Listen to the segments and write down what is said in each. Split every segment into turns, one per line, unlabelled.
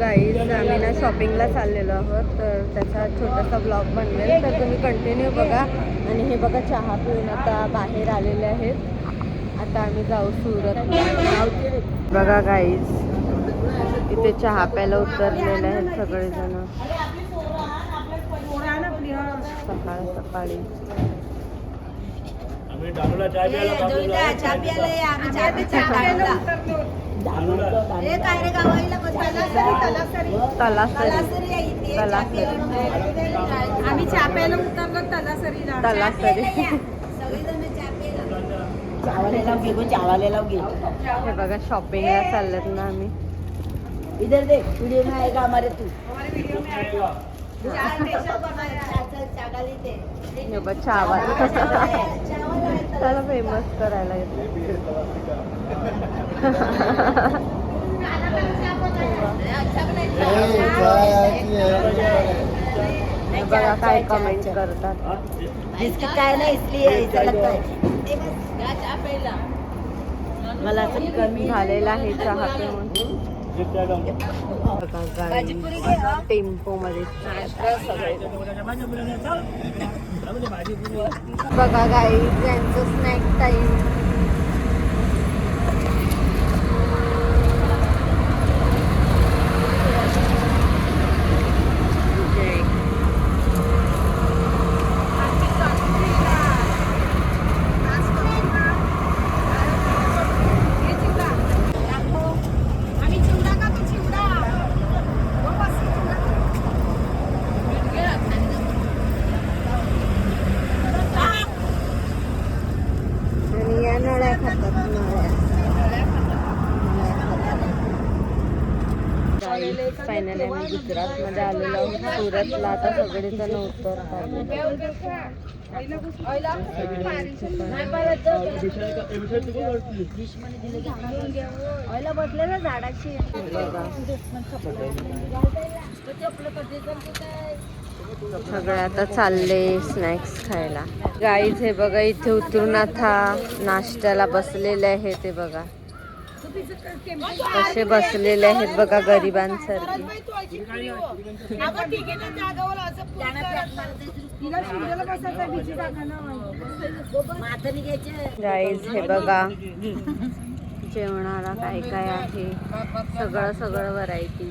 Guys आम्ही ना शॉपिंगला चाललेलो आहोत तर त्याचा छोटासा ब्लॉग बनवेल. तर तुम्ही कंटिन्यू बघा. आणि हे बघा चहा पिऊन आता बाहेर आलेले आहेत. आता आम्ही जाऊ सुरत बघा गाईज इथे चहा प्यायला उतरलेले आहेत सगळेजण. सकाळ सकाळी.
आम्ही डानूला चाय प्यायला बाजूला
काय रे गावाला तलासरी
तलासरी. तलासरी.
आम्ही चहा प्यायला उतरलो तलासरीला.
तलासरी.
सगळेजण चहा प्यायला.
चावलेला घे गो चावलेला घे
हे बघा शॉपिंगला चाललेत ना आम्ही.
इधर देख वीडियो में आएगा हमारे तू.
ते
त्याला फेमस करायला येते. बघा काय कमेंट करतात.
काय नाही मला असं कमी
झालेला आहे चहा पिऊन. टेम्पो मध्ये बघा गाई त्यांचं स्नॅक टाईम
आम्ही चिवडा का तू चिवडा हो, बस, चिवडा.
आणि या नळ्या खातात फायनली आम्ही गुजरातमध्ये आलेलो आहोत. सुरतला आता सगळेजण उतरतात
बसले ना झाडाची.
बघा. सगळे आता चालले स्नॅक्स खायला. गाईज हे बघा इथे उतरून आता नाश्त्याला बसलेले आहे ते बघा. कसे बसलेले आहेत बघा गरिबांसारखे. गाईज हे बघा. जेवणाला काय काय आहे? सगळं सगळं व्हरायटी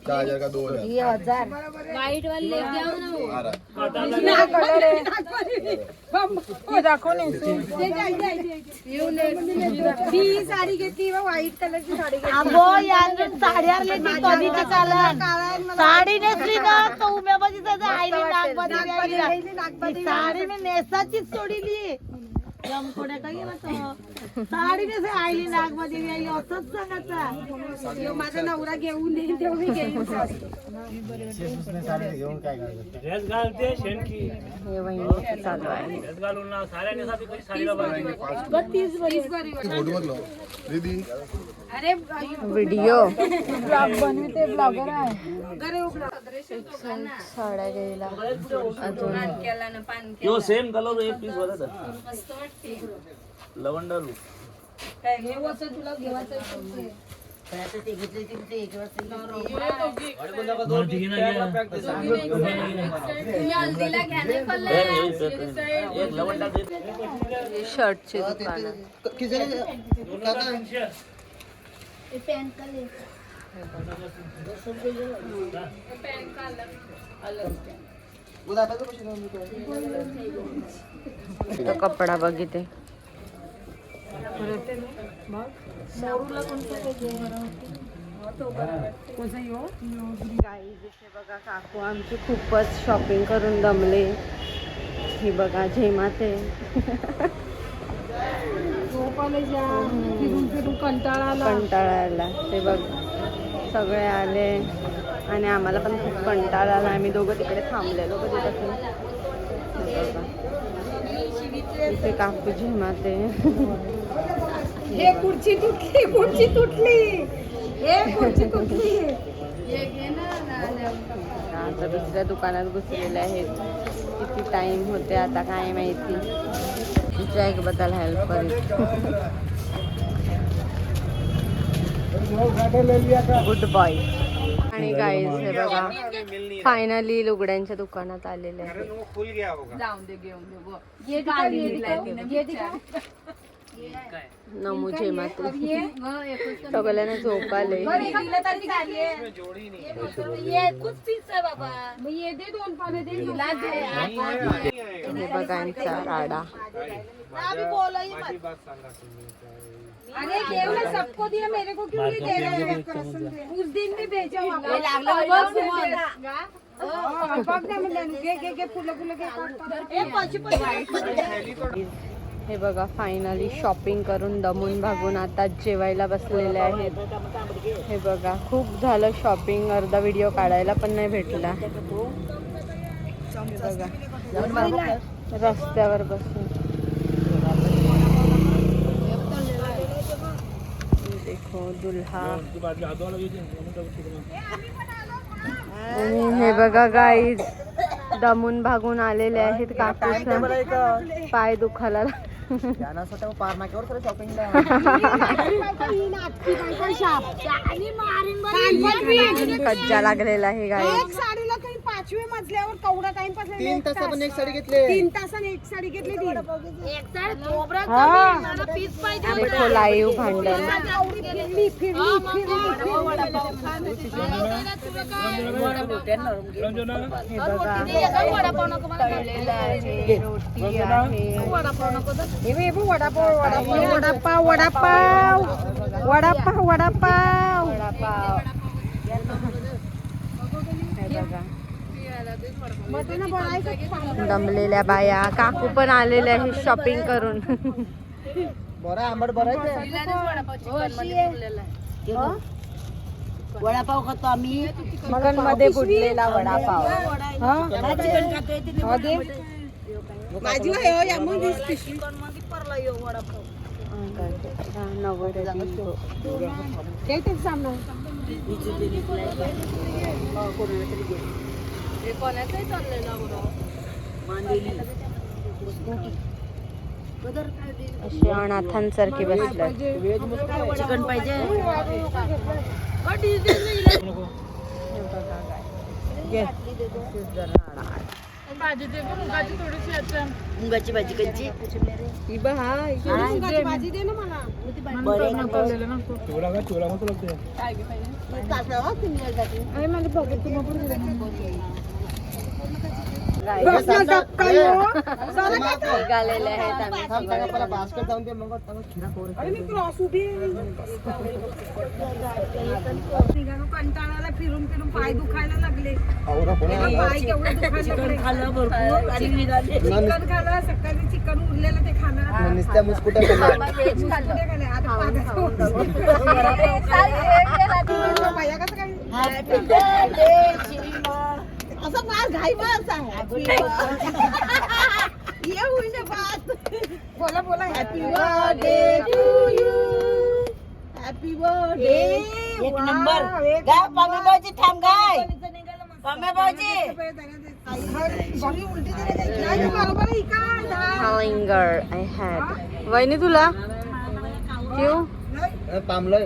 हे.
चार हजार का दो हजार?
ही हजार.
वाईट वाले
ही. साडी घेतली व व्हाईट कलरची साडी घेतली.
अगो यार साड्या कधीची चालन साडी नेसली ना त्याचं आईने नागमध्ये यायला. साडी मी नेसाचीच सोडली. जमकोड्या काय गेला तो. साडी नेस आईली नागमध्ये? यायली असंच सांगायचा.
माझा नवरा घेऊन येईल घेईन.
ड्रेस घालते शेणकी
हे वहिनी चालू आहे.
ड्रेस घालून ना साड्या नेसाती साडीला
दीदी
अरे
व्हिडिओ
बनवते ब्लॉगर आहे
साड्या घ्यायला अजून
यो सेम कलर एक पीस वाला था। लवंडर
हे वस्तू तुला घेवायचं
आता ते घेतले ते ते एक वर्ष
एक लवंडर दे
शर्टची दुकान
पॅन कलर
तो कपडा बघिते गाईज इथे बघा काकू आमची खूपच शॉपिंग करून दमले. हे बघा झेमाते
फिरून फिरून कंटाळा आला
कंटाळा आला ते बघ सगळे आले आणि आम्हाला पण खूप कंटाळा आला. आम्ही दोघं तिकडे थांबलेलो हे बघा. इथे काकू झेमाते.
हे खुर्ची तुटली खुर्ची तुटली. हे खुर्ची तुटली.
आता दुसऱ्या दुकानात घुसलेले आहेत. किती टाइम होते आता काय माहिती. एक बद्दल हेल्प गुड बॉय आणि गाईज हे बघा फायनली लुगड्यांच्या दुकानात आलेले आहे नमू जेमात सगळ्यांना झोप आले
ये. दे दोन पाने दे
हे बघा यांचा राडा.
अरे देव ने सबको दिया मेरे को क्यों नहीं दे रहे हैं? उस दिन भी भेजा हुआ बघ ना म्हणलं घे घे घे फुलं फुलं घे
हे बघा फायनली शॉपिंग करून दमून भागून आता जेवायला बसलेले आहेत. हे बघा खूप झालं शॉपिंग अर्धा व्हिडिओ काढायला पण नाही भेटला. बघा रस्त्यावर बसून. देखो दुल्हा. आणि हे बघा गाईज दमून भागून आलेले आहेत कापूस. पाय दुखायला कज्जा लागलेला आहे गाई
एक साडीला काही पाचव्या मजल्यावर केवढा टाइम पास तीन तासाने एक साडी घेतली. तीन तासाने एक साडी घेतली ती.
देखो लाईव्ह भांडण
फिरली फिरली फिरली
हे बघा तळलेलं आहे रोटी आहे
हे बघ, हे बघ, वडापाव वडापाव वडापाव वडापाव वडापाव. वडापाव
वडापाव. हे बघा. दमलेल्या बाया काकू पण आलेल्या आहेत शॉपिंग करून.
वडापाव खातो आम्ही.
चिकनमध्ये बुडलेला वडापाव.
माझी आहे. हो,
अशी अनाथांसारखी बसल्यात
चिकन पाहिजे? मुगाची भाजी कंची
मुगाची भाजी दे ना मला बघ तुम्ही बसला धक्का यो. चला का तो?
निघालेले आहेत
कंटाळाला फिरून फिरून पाय दुखायला लागले. पाय केवढे दुखायला लागले. चिकन खाल्लं सकाळी चिकन उरलेलं ते खाणार
नुसत्या मुस्कुट्या.
आता कसं काय?
असं मार घाई मार सांग. ये होईल बात.
बोला बोला. Happy
birthday to you happy birthday एक नंबर. गाय पमे भाऊजी थांब गाय पमे भाऊजी
आहे
हलिंगर आय हॅड वहिनी तुला? क्यू
पामलोय.